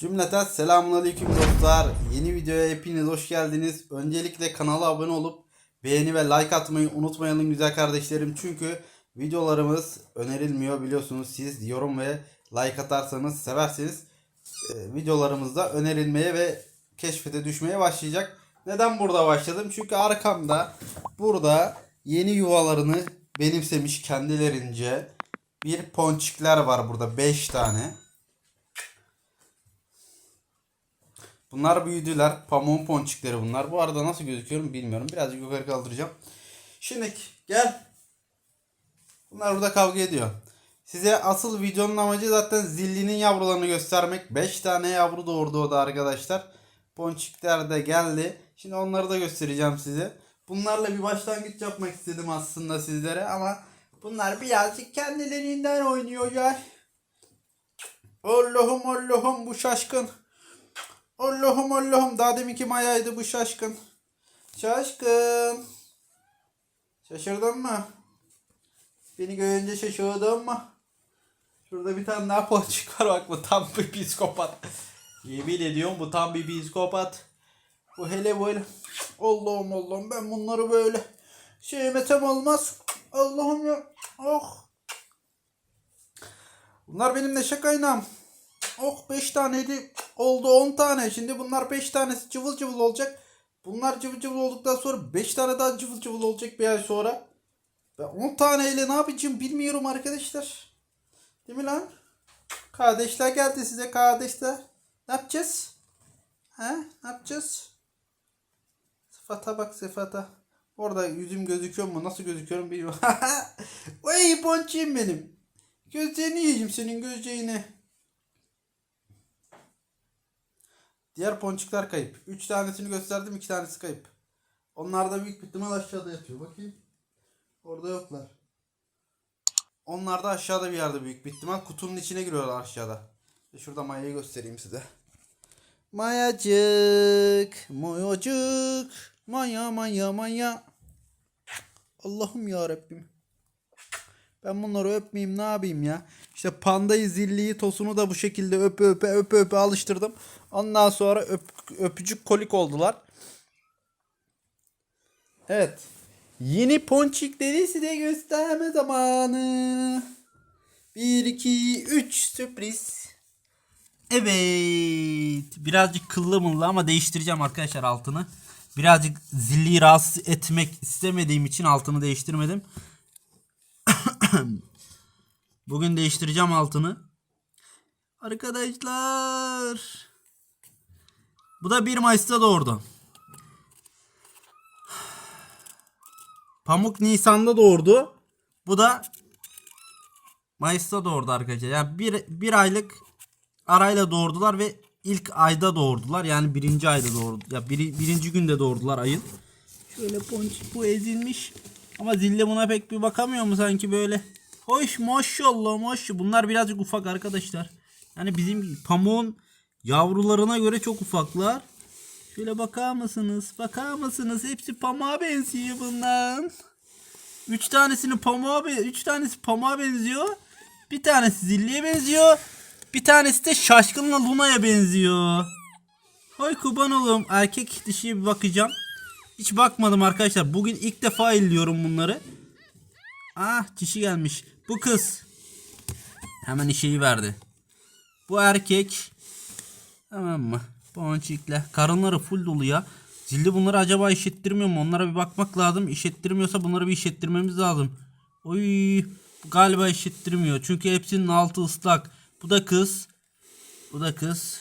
Cümleten selamun aleyküm dostlar. Yeni videoya hepiniz hoş geldiniz. Öncelikle kanala abone olup beğeni ve like atmayı unutmayalım güzel kardeşlerim. Çünkü videolarımız önerilmiyor biliyorsunuz. Siz yorum ve like atarsanız severseniz e, videolarımızda önerilmeye ve keşfete düşmeye başlayacak. Neden burada başladım? Çünkü arkamda burada yeni yuvalarını benimsemiş kendilerince bir ponçikler var burada 5 tane. Bunlar büyüdüler. Pamuğun ponçikleri bunlar. Bu arada nasıl gözüküyorum bilmiyorum. Birazcık yukarı kaldıracağım. Şimdi gel. Bunlar burada kavga ediyor. Size asıl videonun amacı zaten zillinin yavrularını göstermek. 5 tane yavru doğurdu o da arkadaşlar. Ponçikler de geldi. Şimdi onları da göstereceğim size. Bunlarla bir başlangıç yapmak istedim aslında sizlere ama bunlar birazcık kendilerinden oynuyorlar. Allah'ım Allah'ım bu şaşkın. Allah'ım Allah'ım daha deminki mayaydı bu şaşkın. Şaşkın. Şaşırdın mı? Beni görünce şaşırdın mı? Şurada bir tane daha ponçik var bak bu tam bir psikopat. Yemin ediyorum bu tam bir psikopat. Bu hele böyle. Allah'ım Allah'ım ben bunları böyle sevmesem olmaz. Allah'ım ya. Oh. Bunlar benim neşe kaynağım. Oh 5 taneydi. Oldu 10 tane. Şimdi bunlar 5 tanesi cıvıl cıvıl olacak. Bunlar cıvıl cıvıl olduktan sonra 5 tane daha cıvıl cıvıl olacak bir ay sonra. Ben 10 taneyle ne yapacağım bilmiyorum arkadaşlar. Değil mi lan? Kardeşler geldi size kardeşler. Ne yapacağız? He? Ne yapacağız? Sıfata bak sıfata. Orada yüzüm gözüküyor mu? Nasıl gözüküyorum bilmiyorum. Vay ponçiyim benim. Gözlerini yiyeceğim senin gözceğini. Diğer ponçikler kayıp. 3 tanesini gösterdim 2 tanesi kayıp. Onlar da büyük ihtimal aşağıda yatıyor. Bakayım. Orada yoklar. Onlar da aşağıda bir yerde büyük bir ihtimal. Kutunun içine giriyorlar aşağıda. Ve şurada Maya'yı göstereyim size. Mayacık, mayacık, maya maya maya. Allah'ım ya Rabbim. Ben bunları öpmeyeyim ne yapayım ya. İşte pandayı zilliyi tosunu da bu şekilde öpe öpe öpe öpe alıştırdım. Ondan sonra öp, öpücük kolik oldular. Evet. Yeni ponçikleri size gösterme zamanı. 1 2 3 sürpriz. Evet. Birazcık kıllı mıllı ama değiştireceğim arkadaşlar altını. Birazcık zilliyi rahatsız etmek istemediğim için altını değiştirmedim. Bugün değiştireceğim altını. Arkadaşlar. Bu da 1 Mayıs'ta doğurdu. Pamuk Nisan'da doğurdu. Bu da Mayıs'ta doğurdu arkadaşlar. Yani bir, bir aylık arayla doğurdular ve ilk ayda doğurdular. Yani birinci ayda doğurdu. Ya biri, birinci günde doğurdular ayın. Şöyle ponçik bu ezilmiş. Ama zille buna pek bir bakamıyor mu sanki böyle? Hoş maşallah maşallah. Bunlar birazcık ufak arkadaşlar. Yani bizim pamuğun yavrularına göre çok ufaklar. Şöyle bakar mısınız? Bakar mısınız? Hepsi pamuğa benziyor bundan. Üç tanesini pamuğa be üç tanesi pamuğa benziyor. Bir tanesi zilliye benziyor. Bir tanesi de şaşkınla Luna'ya benziyor. Hay kurban oğlum. Erkek dişiye bir bakacağım. Hiç bakmadım arkadaşlar. Bugün ilk defa elliyorum bunları. Ah dişi gelmiş. Bu kız. Hemen işeyi verdi. Bu erkek. Tamam mı? Ponçikle. Karınları full dolu ya. Zilli bunları acaba işettirmiyor mu? Onlara bir bakmak lazım. İşettirmiyorsa bunları bir işettirmemiz lazım. Oy galiba işettirmiyor. Çünkü hepsinin altı ıslak. Bu da kız. Bu da kız.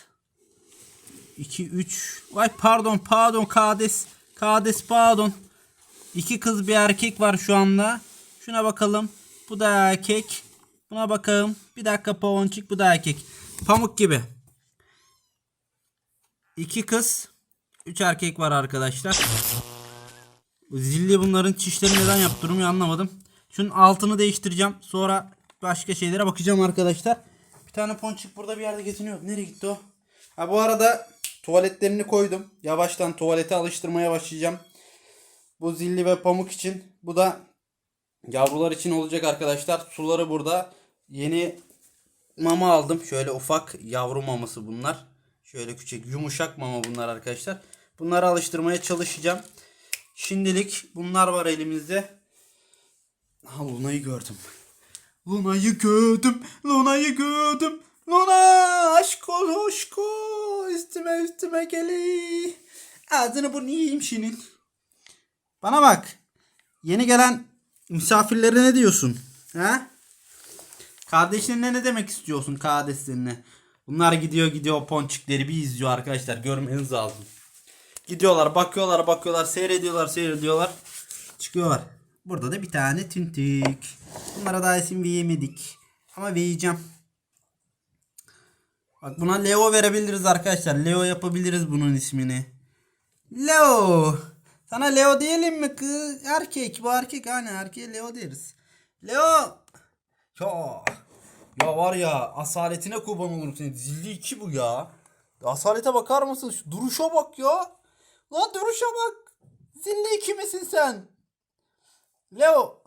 2 3. Vay pardon pardon Kades. Kades pardon. İki kız bir erkek var şu anda. Şuna bakalım. Bu da erkek. Buna bakalım. Bir dakika ponçik bu da erkek. Pamuk gibi. İki kız. Üç erkek var arkadaşlar. Zilli bunların çişlerini neden yaptırmıyor anlamadım. Şunun altını değiştireceğim. Sonra başka şeylere bakacağım arkadaşlar. Bir tane ponçik burada bir yerde geziniyor. Nereye gitti o? Ha bu arada tuvaletlerini koydum. Yavaştan tuvalete alıştırmaya başlayacağım. Bu zilli ve pamuk için. Bu da yavrular için olacak arkadaşlar. Suları burada. Yeni mama aldım. Şöyle ufak yavru maması bunlar. Şöyle küçük yumuşak mama bunlar arkadaşlar. Bunları alıştırmaya çalışacağım. Şimdilik bunlar var elimizde. Ha Luna'yı gördüm. Luna'yı gördüm. Luna'yı gördüm. Luna aşk ol aşk ol. Üstüme üstüme. Ağzını bunu yiyeyim şinin. Bana bak. Yeni gelen misafirlere ne diyorsun? Ha? Kardeşlerine ne demek istiyorsun kardeşlerine? Bunlar gidiyor gidiyor ponçikleri bir izliyor arkadaşlar. Görmeniz lazım. Gidiyorlar bakıyorlar bakıyorlar seyrediyorlar seyrediyorlar. Çıkıyorlar. Burada da bir tane tüntük. Bunlara daha isim veremedik. Ama vereceğim. Bak buna Leo verebiliriz arkadaşlar. Leo yapabiliriz bunun ismini. Leo. Sana Leo diyelim mi kız? Erkek bu erkek hani erkeğe Leo deriz. Leo. Ya. Ya var ya asaletine kurban olurum senin. Zilli iki bu ya. Asalete bakar mısın? Şu duruşa bak ya. Lan duruşa bak. Zilli iki misin sen? Leo.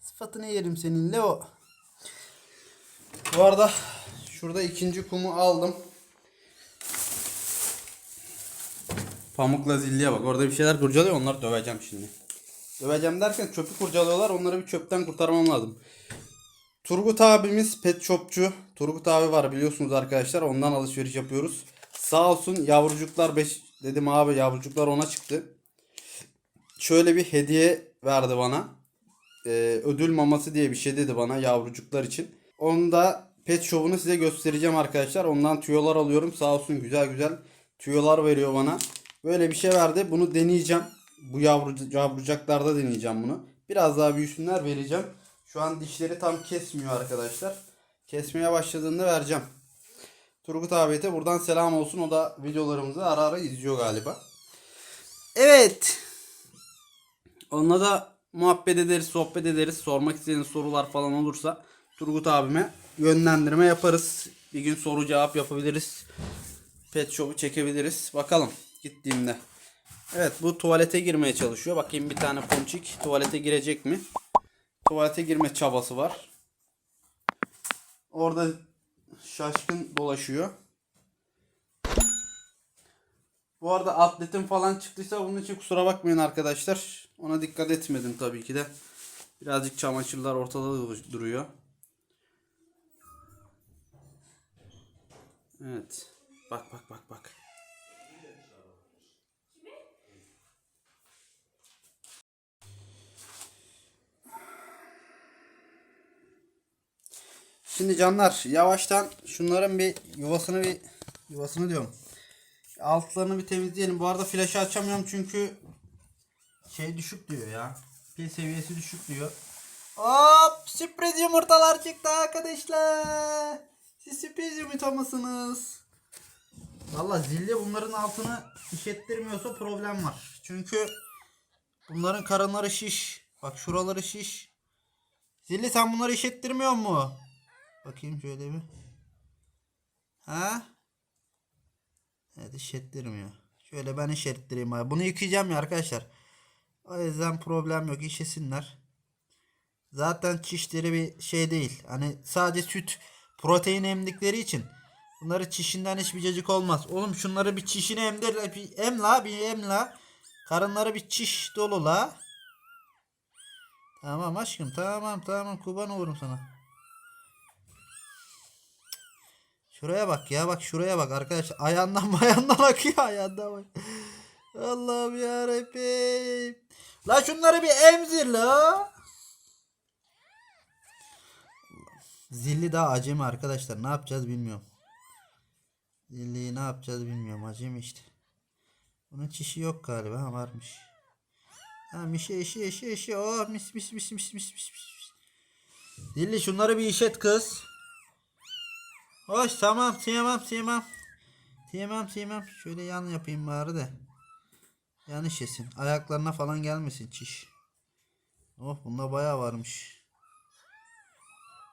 Sıfatını yerim senin Leo. Bu arada şurada ikinci kumu aldım. Pamukla zilliye bak. Orada bir şeyler kurcalıyor. Onları döveceğim şimdi. Döveceğim derken çöpü kurcalıyorlar. Onları bir çöpten kurtarmam lazım. Turgut abimiz pet shopçu. Turgut abi var biliyorsunuz arkadaşlar. Ondan alışveriş yapıyoruz. Sağ olsun yavrucuklar 5 dedim abi yavrucuklar ona çıktı. Şöyle bir hediye verdi bana. Ee, ödül maması diye bir şey dedi bana yavrucuklar için. Onu da pet shop'unu size göstereceğim arkadaşlar. Ondan tüyolar alıyorum. Sağ olsun güzel güzel tüyolar veriyor bana. Böyle bir şey verdi. Bunu deneyeceğim. Bu yavru, yavrucaklarda deneyeceğim bunu. Biraz daha büyüsünler vereceğim. Şu an dişleri tam kesmiyor arkadaşlar. Kesmeye başladığında vereceğim. Turgut abiye buradan selam olsun. O da videolarımızı ara ara izliyor galiba. Evet. Onunla da muhabbet ederiz, sohbet ederiz. Sormak istediğiniz sorular falan olursa Turgut abime yönlendirme yaparız. Bir gün soru cevap yapabiliriz. Pet shop'u çekebiliriz. Bakalım gittiğimde. Evet bu tuvalete girmeye çalışıyor. Bakayım bir tane ponçik tuvalete girecek mi? Tuvalete girme çabası var. Orada şaşkın dolaşıyor. Bu arada atletim falan çıktıysa bunun için kusura bakmayın arkadaşlar. Ona dikkat etmedim tabii ki de. Birazcık çamaşırlar ortada duruyor. Evet. Bak bak bak bak. Şimdi canlar yavaştan şunların bir yuvasını bir yuvasını diyorum. Altlarını bir temizleyelim. Bu arada flaşı açamıyorum çünkü şey düşük diyor ya. Pil seviyesi düşük diyor. Hop sürpriz yumurtalar çıktı arkadaşlar. Siz sürpriz yumurta mısınız? Valla zilli bunların altını işettirmiyorsa problem var. Çünkü bunların karınları şiş. Bak şuraları şiş. Zilli sen bunları işettirmiyor mu? Bakayım şöyle bir. Ha? Evet işlettirmiyor. Şöyle ben işlettireyim abi. Bunu yıkayacağım ya arkadaşlar. O yüzden problem yok. işesinler. Zaten çişleri bir şey değil. Hani sadece süt protein emdikleri için bunları çişinden hiçbir cacık olmaz. Oğlum şunları bir çişini emdir bir em la bir em la. Karınları bir çiş dolu la. Tamam aşkım tamam tamam kurban olurum sana. Şuraya bak ya bak şuraya bak arkadaşlar. Ayağından ayağından akıyor ayağından bak. Allah'ım yarabbim. La şunları bir emzir la. Zilli daha acemi arkadaşlar. Ne yapacağız bilmiyorum. Zilliyi ne yapacağız bilmiyorum. Acemi işte. Bunun çişi yok galiba. Ha varmış. Ha mişe işi işi işi. Oh mis mis mis mis mis mis mis. Zilli şunları bir işet kız. Hoş tamam tamam tamam. Tamam tamam. Şöyle yan yapayım bari de. Yanlış yesin. Ayaklarına falan gelmesin çiş. Oh bunda bayağı varmış.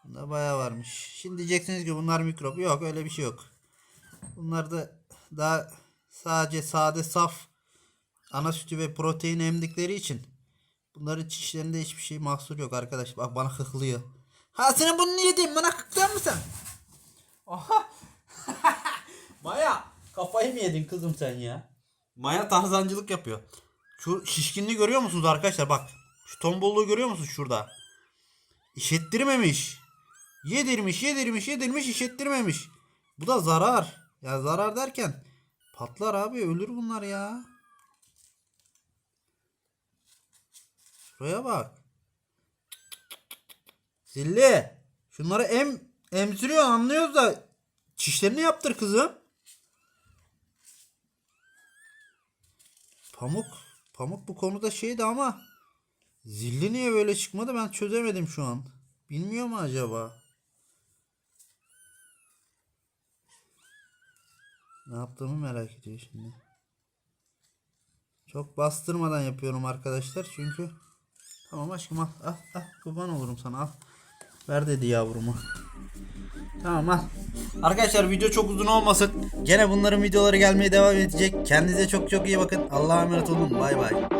Bunda bayağı varmış. Şimdi diyeceksiniz ki bunlar mikrop. Yok öyle bir şey yok. Bunlar da daha sadece sade saf ana sütü ve protein emdikleri için bunların çişlerinde hiçbir şey mahsur yok arkadaş. Bak bana hıklıyor. Ha senin bunu yediğin bana hıklıyor musun? Oha. Kafayı mı yedin kızım sen ya? Maya tarzancılık yapıyor. Şu şişkinliği görüyor musunuz arkadaşlar? Bak. Şu tombolluğu görüyor musunuz şurada? İşettirmemiş. Yedirmiş, yedirmiş, yedirmiş, işettirmemiş. Bu da zarar. Ya zarar derken patlar abi ölür bunlar ya. Şuraya bak. Zilli. Şunları em emziriyor anlıyoruz da çişlerini yaptır kızım. Pamuk. Pamuk bu konuda şeydi ama zilli niye böyle çıkmadı ben çözemedim şu an. Bilmiyor mu acaba? Ne yaptığımı merak ediyor şimdi. Çok bastırmadan yapıyorum arkadaşlar çünkü Tamam aşkım al al al kurban olurum sana al. Ver dedi yavrumu. Tamam al. Arkadaşlar video çok uzun olmasın. Gene bunların videoları gelmeye devam edecek. Kendinize çok çok iyi bakın. Allah'a emanet olun. Bay bay.